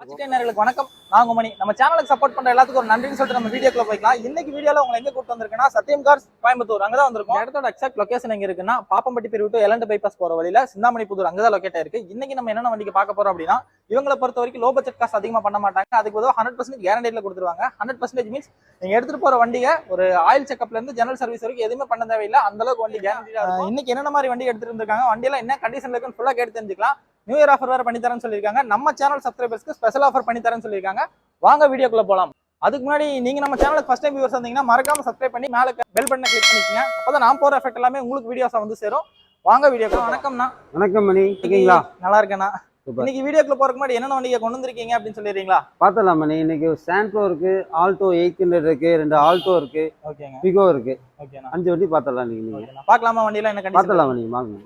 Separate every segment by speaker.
Speaker 1: நேர்களுக்கு வணக்கம். நாங்க மணி. நம்ம சேனலுக்கு சப்போர்ட் பண்ற எல்லாத்துக்கும் ஒரு நன்றின்னு சொல்லிட்டு நம்ம வீடியோக்குள்ள போய்க்கலாம். இன்னைக்கு வீடியோல உங்களை எங்க கூட்டு வந்திருக்குன்னா சத்தியம் கார்ஸ் கோயம்புத்தூர். அங்கதான் வந்திருக்கோம். இடத்தோட எக்ஸாக்ட் லொகேஷன் எங்க இருக்குன்னா பாப்பம்பட்டி பேர் விட்டு எலண்டு பைபாஸ் போற வழியில சிந்தாமணி புதூர் அங்கதான் லொகேட் இருக்கு இன்னைக்கு நம்ம என்னென்ன வண்டிக்கு பார்க்க போறோம் அப்படின்னா இவங்களை பொறுத்த வரைக்கும் லோ பட்ஜெட் காசு அதிகமா பண்ண மாட்டாங்க. அதுக்கு பொதுவாக ஹண்ட்ரட் பர்சன்ட் கேரண்டில கொடுத்துருவாங்க. ஹண்ட்ரட் பர்சன்டேஜ் மீன்ஸ் நீங்க எடுத்துட்டு போற வண்டியை ஒரு ஆயில் செக்அப்ல இருந்து ஜெனரல் சர்வீஸ் வரைக்கும் எதுவுமே பண்ண தேவையில்லை. அந்த அளவுக்கு வண்டி கேரண்டியா இன்னைக்கு என்னென்ன மாதிரி வண்டி எடுத்துட்டு இருக்காங்க வண்டியில என்ன கண்டிஷன்ல இருக்குன்னு ஃபுல்லா கேட்டு தெரிஞ்சுக்கலாம். நியூ இயர் ஆஃபர் வேற பண்ணி தரேன்னு சொல்லியிருக்காங்க. நம்ம சேனல் சப்ஸ்கிரைபர்ஸ்க்கு ஸ்பெஷல் ஆஃபர் பண்ணி தரேன்னு சொல்லியிருக்காங்க. வாங்க வீடியோக்குள்ள போலாம். அதுக்கு முன்னாடி நீங்க நம்ம சேனலுக்கு ஃபர்ஸ்ட் டைம் வியூவர்ஸ் வந்தீங்கன்னா மறக்காம சப்ஸ்கிரைப் பண்ணி மேல பெல் பட்டனை கிளிக் பண்ணிக்கங்க. அப்பதான் நான் போற எஃபெக்ட் எல்லாமே உங்களுக்கு வீடியோஸா வந்து சேரும். வாங்க வீடியோக்குள்ள வணக்கம்ண்ணா
Speaker 2: வணக்கம் மணி. இருக்கீங்களா?
Speaker 1: நல்லா இருக்கேண்ணா. இன்னைக்கு வீடியோக்குள்ள போறதுக்கு முன்னாடி என்னென்ன வண்டியை கொண்டு வந்திருக்கீங்க அப்படின்னு சொல்லிடுறீங்களா?
Speaker 2: பார்த்தலாம் மணி. இன்னைக்கு சாண்ட்ரோ இருக்கு ஆல்டோ எயிட் ஹண்ட்ரட் இருக்கு ரெண்டு ஆல்டோ இருக்கு
Speaker 1: ஓகேங்க.
Speaker 2: பிகோ இருக்கு. அஞ்சு வண்டி பார்த்தலாம் நீங்க.
Speaker 1: பார்க்கலாமா வண்டியில என்ன
Speaker 2: பார்த்தலாம் மணி. வாங்க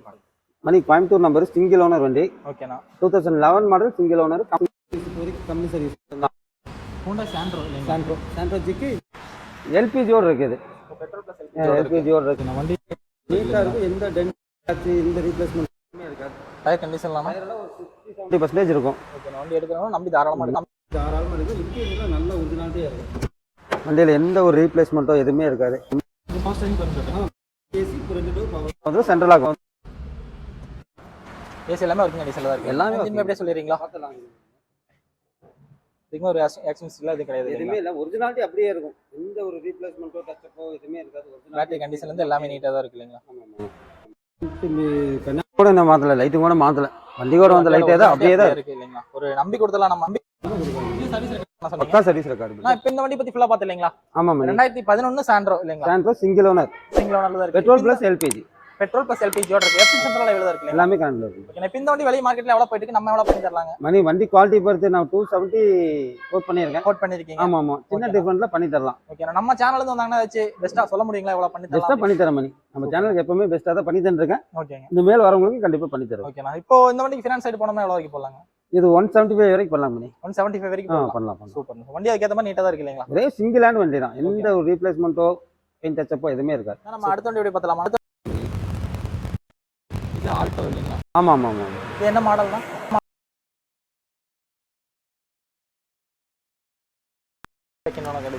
Speaker 2: மணி கோயம்புத்தூர் நம்பர் சிங்கிள் ஓனர் வண்டி.
Speaker 1: ஓகேண்ணா
Speaker 2: two thousand eleven model single owner கம்மி சர்வீஸ்
Speaker 1: ஹோண்டா சாண்ட்ரோ
Speaker 2: சாண்ட்ரோ சாண்ட்ரோஜிக்கு எல்பிஜியோடு இருக்குது எல்பிஜியோடு இருக்கு
Speaker 1: இந்த வண்டி
Speaker 2: நீட்டாக இருக்கும் எந்த டென்ட் எந்த ரீப்ளேஸ்மெண்ட் இருக்காது.
Speaker 1: டயர் கண்டிஷன் இல்லாம?
Speaker 2: செவன்ட்டி பர்சன்டேஜ் இருக்கும்.
Speaker 1: ஓகே வண்டி எடுக்கிறவங்க நம்பி தாராளமா எடுக்கலாம்.
Speaker 2: தாராளமாக இருக்கும் இன்டீரியர் நல்ல ஒரிஜினாலிட்டியாக இருக்கும் வண்டியில் எந்த ஒரு ரீப்ளேஸ்மெண்ட்டோ எதுவுமே இருக்காது. சென்ட்ரலாக
Speaker 1: ஏசி எல்லாமே ஒர்க்கிங் கண்டிஷன்ல தான் இருக்கு.
Speaker 2: எல்லாமே.
Speaker 1: அப்படியே சொல்லிடுறீங்களா? இதுக்கு ஒரு இல்ல இது கிடையாது
Speaker 2: எதுவுமே இல்லை. ஒரிஜினாலிட்டி அப்படியே இருக்கும். எந்த ஒரு ரீப்ளேஸ்மெண்ட்டோ டச்சப்போ எதுவுமே இருக்காது.
Speaker 1: பேட்டரி கண்டிஷன்ல இருந்து எல்லாமே நீட்டா தான் இருக்கு இல்லைங்களா?
Speaker 2: கூட என்ன மாத்தல? லைட்டு கூட மாத்தல. வண்டி கூட வந்த லைட்டே தான் அப்படியே தான்
Speaker 1: இருக்கு. இல்லைங்களா? ஒரு நம்பி கொடுத்தலாம் நம்ம நம்பி
Speaker 2: பக்கா சர்வீஸ் ரெக்கார்டு
Speaker 1: நான் இப்ப இந்த வண்டி பத்தி ஃபுல்லா பாத்து இல்லைங்களா
Speaker 2: ஆமா
Speaker 1: ரெண்டாயிரத்தி பதினொன்னு சாண்ட்ரோ இல்லைங்களா?
Speaker 2: டிரான்ஸ்பர் சிங்கிள் ஓனர்
Speaker 1: சிங்கிள் ஓனர்ல தான் இருக்கு.
Speaker 2: Petrol plus LPG
Speaker 1: petrol plus LPG ஓட இருக்கு. எஃப்சி சென்ட்ரல் எவ்வளவு இருக்கு
Speaker 2: எல்லாமே கரண்ட்ல இருக்கு.
Speaker 1: ஓகே இப்ப இந்த வண்டி வெளிய மார்க்கெட்ல எவ்வளவு போயிட்டு நம்ம எவ்வளவு பண்ணி தரலாங்க?
Speaker 2: மணி வண்டி குவாலிட்டி பொறுத்து நான் டூ செவன்ட்டி கோட் பண்ணியிருக்கேன்.
Speaker 1: கோட் பண்ணிருக்கீங்க
Speaker 2: ஆமா ஆமா. சின்ன. டிஃபரெண்ட்ல பண்ணி தரலாம்.
Speaker 1: ஓகே நம்ம சேனல்ல இருந்து வந்தாங்கன்னா வச்சு பெஸ்ட்டா சொல்ல முடியுங்களா? எவ்வளவு பண்ணி தரலாம்
Speaker 2: பண்ணி தரேன் மணி. நம்ம சேனலுக்கு எப்பவுமே பெஸ்ட்டாக தான் பண்ணி தந்துருக்கேன்.
Speaker 1: ஓகேங்க
Speaker 2: இந்த மேல் வரவங்களுக்கு கண்டிப்பா பண்ணி தருவோம்
Speaker 1: ஓகேண்ணா இப்போ இந்த வண்டிக்கு ஃபினான்ஸ் சைடு போனோம்னா எவ்வளவு வரைக்கும் போடலாங்க?
Speaker 2: இது ஒன் செவன்ட்டி ஃபைவ் வரைக்கும் பண்ணலாம் மணி.
Speaker 1: ஒன் செவன்ட்டி ஃபைவ் வரைக்கும்
Speaker 2: பண்ணலாம் பண்ணலாம்.
Speaker 1: சூப்பர் வண்டி அதுக்கேற்ற மாதிரி நீட்டா தான் இருக்கு இல்லைங்களா?
Speaker 2: ஒரே சிங்கிள் ஹேண்ட் வண்டி தான். எந்த ஒரு ரீப்ளேஸ்மெண்ட்டோ பெயிண்ட் டச்சப்போ எதுவுமே இருக்காது.
Speaker 1: நம்ம அடுத்த வண்டி எப்படி பார்த்தலாம் ஆல்டோ இல்லைங்களா
Speaker 2: ஆமா ஆமா ஆமா
Speaker 1: இது என்ன மாடல் தான்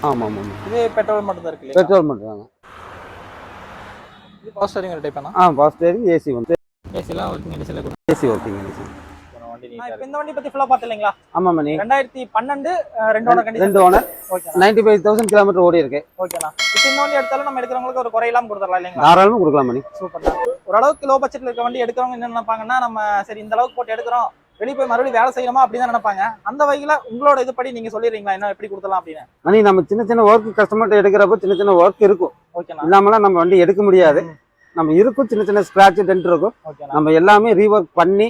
Speaker 2: ஆமா ஆமா ஆமா
Speaker 1: இது பெட்ரோல் மட்டும் தான் இருக்கு
Speaker 2: பெட்ரோல் மட்டும் தாங்க
Speaker 1: இது பவர் ஸ்டேரிங் டைப் பண்ணா
Speaker 2: ஆ பவர் ஸ்டேரிங் ஏசி வந்து
Speaker 1: ஏசிலாம் ஒர்க்கிங்
Speaker 2: ஏசி ஓகேங்க ஏசி
Speaker 1: இப்போ இந்த வண்டி பத்தி ஃபுல்லா பார்த்துலீங்களா
Speaker 2: ஆமா மணி.
Speaker 1: ரெண்டாயிரத்தி பன்னெண்டு அஹ், ரெண்டோட கண்டிஷன்
Speaker 2: ரெண்டு ஓனர். ஃபைவ் தௌசண்ட் கிலோமீட்டர் ஓடி இருக்கு.
Speaker 1: ஓகேண்ணா இப்போ இந்த வண்டி எடுத்தாலும் நம்ம எடுக்கிறவங்களுக்கு ஒரு குறையெல்லாம் கொடுத்துடலாம் இல்லைங்களா?
Speaker 2: தாராளமாக கொடுக்கலாம் மணி.
Speaker 1: சூப்பர் ஓரளவுக்கு லோ பட்ஜெட்ல இருக்க வண்டி எடுக்கிறவங்க என்ன நினைப்பாங்கன்னா நம்ம சரி இந்த அளவுக்கு போட்டு எடுக்கிறோம். வெளியே போய் மறுபடியும் வேலை செய்யணுமா அப்படின்னு நினைப்பாங்க. அந்த வகையில உங்களோட இதுபடி நீங்க சொல்லிடுறீங்களா? என்ன எப்படி கொடுத்தலாம் அப்படின்னு?
Speaker 2: மணி நம்ம சின்ன சின்ன ஒர்க் கஸ்டமர்கிட்ட எடுக்கிறப்போ சின்ன சின்ன ஒர்க் இருக்கும். இல்லாமலாம் நம்ம வண்டி எடுக்க முடியாது. நம்ம இருக்கும் சின்ன சின்ன ஸ்கிராட்ச் டென்ட் இருக்கும். நம்ம எல்லாமே ரீஒர்க் பண்ணி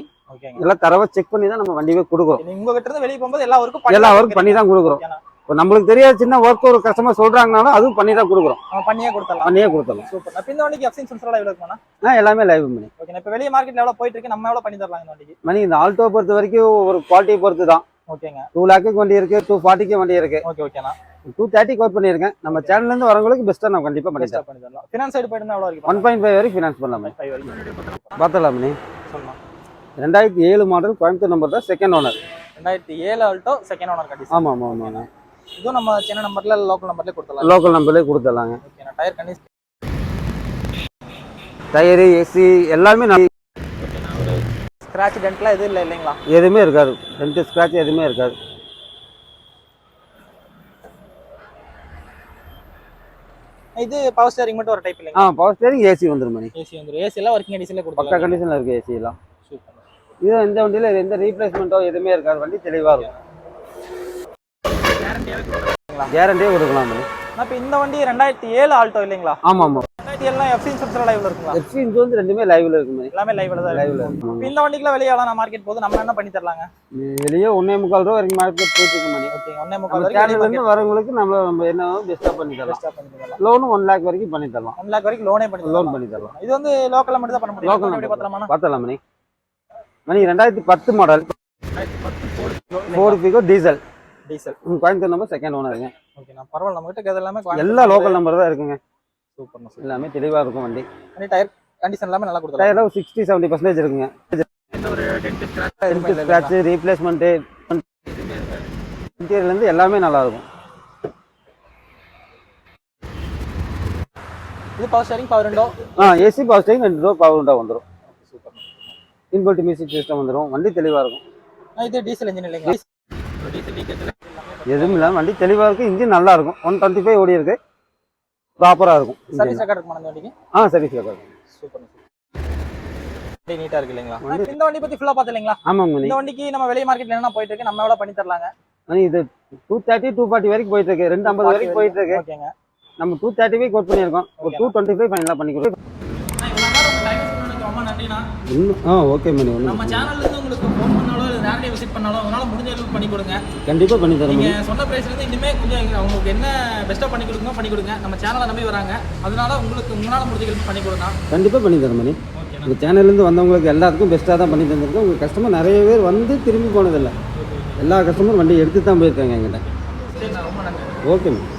Speaker 2: எல்லாம் தரவா செக் பண்ணி தான் நம்ம வண்டியே கொடுக்குறோம்.
Speaker 1: நீங்க உங்ககிட்ட இருந்து வெளியே போகும்போது எல்லா ஒர்க்கும்
Speaker 2: எல்லா ஒர்க் பண்ணி தான் கொடுக்குறோம். இப்போ நம்மளுக்கு தெரியாத சின்ன ஒர்க் ஒரு கஸ்டமர் சொல்றாங்கனாலும் அதுவும் பண்ணி தான் கொடுக்குறோம்.
Speaker 1: நம்ம பண்ணியே கொடுத்துடலாம்.
Speaker 2: பண்ணியே கொடுத்துடலாம்.
Speaker 1: சூப்பர். இப்போ இந்த வண்டிக்கு எஃப்சி இன்சூரன்ஸ் எவ்வளவு இருக்கும்னா
Speaker 2: ஆ எல்லாமே லைவ் மணி
Speaker 1: ஓகே இப்போ வெளியே மார்க்கெட்ல எவ்வளவு போயிட்டு இருக்கு நம்ம எவ்வளவு பண்ணி தரலாம் இந்த வண்டிக்கு?
Speaker 2: மணி இந்த ஆல்டோ பொறுத்த வரைக்கும் ஒரு குவாலிட்டியை பொறுத்து தான்.
Speaker 1: ஓகேங்க.
Speaker 2: டூ லேக்குக்கு வண்டி இருக்கு டூ ஃபார்ட்டிக்கு வண்டி இருக்கு.
Speaker 1: ஓகே ஓகேண்ணா.
Speaker 2: டூ தேர்ட்டி கோட் பண்ணியிருக்கேன். நம்ம சேனல்ல இருந்து வரவங்களுக்கு பெஸ்ட்டாக நான் கண்டிப்பாக பண்ணி
Speaker 1: பண்ணி தரலாம். ஃபினான்ஸ் சைடு போயிட்டு வரைக்கும்
Speaker 2: ஒன் பாயிண்ட் ஃபைவ் வரைக்கும் ஃபினான்ஸ் பண்ணலாம். பார்த்தலாம்
Speaker 1: சொல்லலாம்
Speaker 2: ரெண்டாயிரத்தி ஏழு மாடல் கோயம்புத்தூர் நம்பர் தான் செகண்ட் ஓனர்
Speaker 1: ரெண்டாயிரத்தி ஏழு ஆல்டோ செகண்ட் ஓனர் கண்டிஷன்.
Speaker 2: ஆமாம் ஆமாம் ஆமாம்
Speaker 1: இதுவும் நம்ம சின்ன நம்பர்ல லோக்கல் நம்பர்ல கொடுத்துடலாம்
Speaker 2: லோக்கல் நம்பர்லேயே கொடுத்துடலாங்க.
Speaker 1: ஓகேண்ணா டயர் கண்டிஷன்
Speaker 2: டயரு ஏசி எல்லாமே நான்
Speaker 1: ஸ்கிராட்ச் டென்ட்லாம் எதுவும் இல்லை இல்லைங்களா?
Speaker 2: எதுவுமே இருக்காது. ரெண்டு ஸ்க்ராட்ச் எதுவுமே இருக்காது.
Speaker 1: இது பவர் ஸ்டேரிங் மட்டும் ஒரு டைப்
Speaker 2: ஆ
Speaker 1: இல்லைங்களா
Speaker 2: பவர் ஸ்டேரிங் ஏசி வந்துடும் மணி.
Speaker 1: ஏசி வந்து ஏசி எல்லாம் ஒர்க்கிங் கண்டிஷன்ல
Speaker 2: பக்கா
Speaker 1: கொடுத்துடலாம்
Speaker 2: கண்டிஷனில் இருக்குது ஏசி எல்லாம். இது எந்த வண்டியில் எந்த ரீப்ளேஸ்மெண்ட்டோ எதுவுமே இருக்காது. வண்டி தெளிவாக இருக்கும். கேரண்டியே கொடுக்கலாம்
Speaker 1: இப்போ இந்த வண்டி ரெண்டாயிரத்தி ஏழு ஆல்டோ இல்லைங்களா?
Speaker 2: ஆமாம் ஆமாம்
Speaker 1: ரெண்டாயிரத்தி ஏழுலாம் எஃப்சி இன்சூரன்ஸ் லைவ்ல இருக்குங்களா?
Speaker 2: எஃப்சி இன்சூரன்ஸ் ரெண்டுமே லைவில் இருக்கு
Speaker 1: எல்லாமே லைவ்ல தான்
Speaker 2: லைவில்
Speaker 1: இருக்கு. இந்த வண்டிக்குலாம் வெளியே எவ்வளோ மார்க்கெட் போகுது நம்ம என்ன பண்ணி தரலாங்க?
Speaker 2: வெளியே ஒன்றே முக்கால் ரூபா வரைக்கும் மார்க்கெட் போயிட்டு இருக்கு மணி.
Speaker 1: ஓகே ஒன்னே முக்கால் வரைக்கும்
Speaker 2: இருந்து வரவங்களுக்கு நம்ம நம்ம என்ன பெஸ்ட்டாக பண்ணி தரலாம். லோனும் ஒன் லேக் வரைக்கும் பண்ணி தரலாம்.
Speaker 1: ஒன் லேக் வரைக்கும் லோனே பண்ணி
Speaker 2: லோன் பண்ணி தரலாம்.
Speaker 1: இது வந்து லோக்கல்ல மட்டும் தான் பண்ண முடியும்.
Speaker 2: Number.
Speaker 1: பார்த்தலாமா
Speaker 2: பார்த்தலாம் மணி. மணி ரெண்டாயிரத்தி பத்து model Ford Figo diesel
Speaker 1: diesel
Speaker 2: Coimbatore number second ஓனருங்க
Speaker 1: okay நான் பரவாயில்ல நம்ம கிட்ட எல்லாமே
Speaker 2: எல்லா லோக்கல் நம்பர் தான் இருக்குங்க.
Speaker 1: சூப்பர் சூப்பர்
Speaker 2: எல்லாமே தெளிவாக இருக்கும் வண்டி.
Speaker 1: பண்ணி டயர் கண்டிஷன் எல்லாமே நல்லா கொடுத்துருக்காங்க
Speaker 2: டயரில் ஒரு சிக்ஸ்டி செவன்ட்டி பர்சன்டேஜ் இருக்குங்க. ஸ்க்ராட்ச் ரீப்ளேஸ்மெண்ட்டு இன்டீரியர்லேருந்து எல்லாமே நல்லா இருக்கும்.
Speaker 1: இது பவர் ஸ்டேரிங் பவர் விண்டோ
Speaker 2: ஆ ஏசி பவர் ஸ்டேரிங் ரெண்டு ரூபா பவர் விண்டோ வந்துடும் இன்போர்ட் மியூசிக் சிஸ்டம் வந்துடும் வண்டி தெளிவாக இருக்கும்.
Speaker 1: இது டீசல் இன்ஜின் லீக்கேஜ்
Speaker 2: எதுவும் இல்லாமல் வண்டி தெளிவாக இருக்கும் இன்ஜின் நல்லா இருக்கும். ஒன் டுவெண்ட்டி ஃபைவ் ஓடி இருக்கு. ப்ராப்பராக இருக்கும்.
Speaker 1: சர்வீஸ் ரெக்கார்ட் இருக்குமா வண்டிக்கு?
Speaker 2: ஆ சர்வீஸ் ரெக்கார்டு
Speaker 1: சூப்பர் நீட்டா இருக்கு இல்லைங்களா? இந்த வண்டி பத்தி ஃபுல்லா பாத்தீங்களா
Speaker 2: ஆமாங்க
Speaker 1: இந்த வண்டிக்கு நம்ம வெளிய மார்க்கெட்ல என்ன போயிட்டு இருக்கு நம்ம எவ்வளவு பண்ணி தரலாங்க?
Speaker 2: மணி இது டூ தேர்ட்டி டூ ஃபார்ட்டி வரைக்கும் போயிட்டு இருக்கு ரெண்டு ஐம்பது வரைக்கும் போயிட்டு இருக்கு நம்ம டூ தேர்ட்டி கோட் பண்ணியிருக்கோம். ஒரு டூ டுவெண்ட்டி ஃபைவ் ஃபைனலாக பண்ணி கொடுக்கும்
Speaker 1: நன்றிண்ணா
Speaker 2: இன்னும் ஆ ஓகே மணி ஒன்றும்
Speaker 1: நம்ம சேனல்ல இருந்து உங்களுக்கு ஃபோன் பண்ணாலோ இல்லை நேரடியாக விசிட் பண்ணாலோ அதனால முடிஞ்ச அளவுக்கு பண்ணி கொடுங்க.
Speaker 2: கண்டிப்பாக பண்ணி தரோம்
Speaker 1: சொன்ன பிரைஸ்ல இருந்து இனிமே கொஞ்சம் அவங்களுக்கு என்ன பெஸ்ட்டா பண்ணி கொடுங்க பண்ணி கொடுங்க. நம்ம சேனலை நம்பி வராங்க. அதனால உங்களுக்கு உங்களால முடிஞ்ச ஹெல்ப் பண்ணி கொடுங்க.
Speaker 2: கண்டிப்பாக பண்ணி தரோம் மணி. உங்கள் சேனல்லேருந்து வந்தவங்களுக்கு எல்லாத்துக்கும் பெஸ்ட்டாக தான் பண்ணி தந்திருக்கோம் உங்கள் கஸ்டமர் நிறைய பேர் வந்து திரும்பி போனதில்லை. எல்லா கஸ்டமரும் வண்டி எடுத்து தான் போயிருக்காங்க எங்கிட்ட ஓகே மேம்